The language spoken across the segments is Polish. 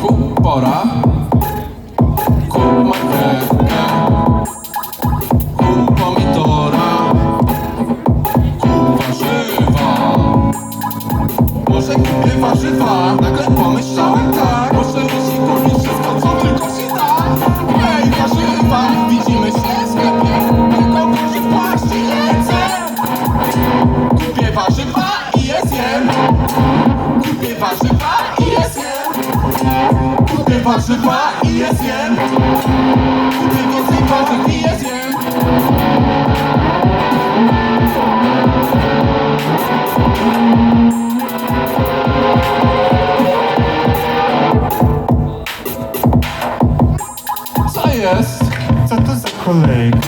comparar Warzywa i je zjem Kupię więcej warzyw i je zjem Co jest? Co to za kolejka?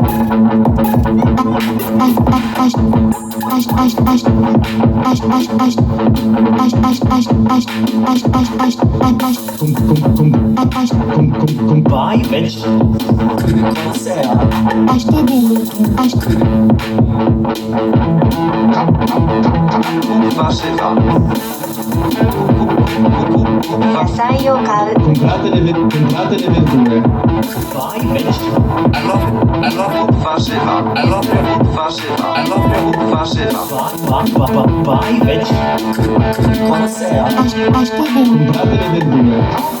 com, com, combine, Mensch. Acheter des livres. Acheter. Warzywa. Waszają kawy. Kompraty lewiturę. Combine, it. I love, I love it. I love it. I love warzywa. Combine, Mensch. Acheter des livres.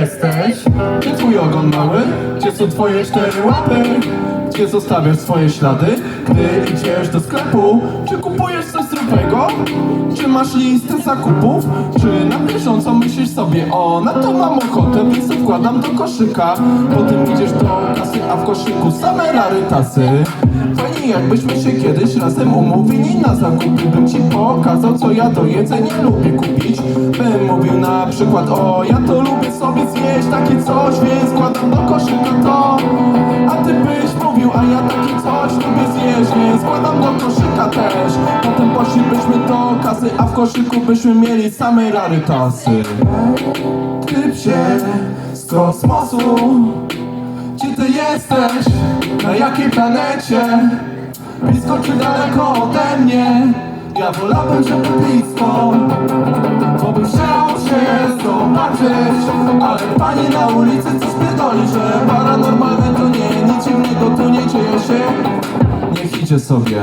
jesteś? Gdzie twój ogon mały? Gdzie są twoje cztery łapy? Gdzie zostawiasz swoje ślady? Gdy idziesz do sklepu Czy kupujesz coś zdrowego? Czy masz listę zakupów? Czy na bieżąco myślisz sobie O, na to mam ochotę, więc wkładam do koszyka Potem idziesz do kasy, a w koszyku same rarytasy Fajnie jakbyśmy się kiedyś razem umówili na zakupy Bym ci pokazał co ja do jedzenia lubię kupić Bym mówił przykład o ja to lubię sobie zjeść takie coś Więc składam do koszyka to A ty byś mówił a ja takie coś lubię zjeść Więc składam do koszyka też Potem poszlibyśmy do kasy a w koszyku byśmy mieli same rarytasy Ty psie z kosmosu gdzie ty jesteś? Na jakiej planecie? Blisko czy daleko ode mnie? Ja wolałbym, żeby blisko Bo bym zobaczyć Ale pani na ulicy coś pierdoli Że paranormalne to nie, nic dziwnego tu nie dzieje się. Niech idzie sobie,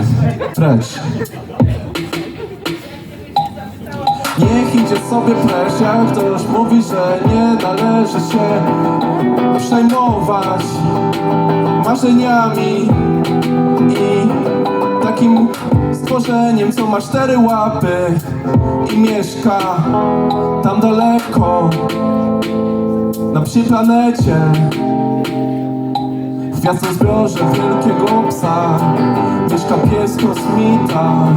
precz Niech idzie sobie precz, jak ktoś mówi, że nie należy się przejmować marzeniami i takim stworzeniem, co ma cztery łapy i mieszka tam daleko na psi planecie. W gwiazdozbiorze wielkiego psa mieszka pies kosmita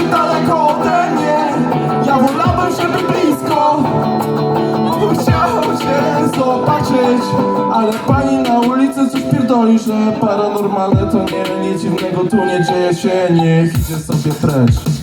Blisko czy daleko ode mnie? Ja wolałbym, żeby blisko. Bo bym chciał cię zobaczyć Ale pani na ulicy coś pierdoli, że paranormalne to nie Nic dziwnego tu nie dzieje się. Niech idzie sobie precz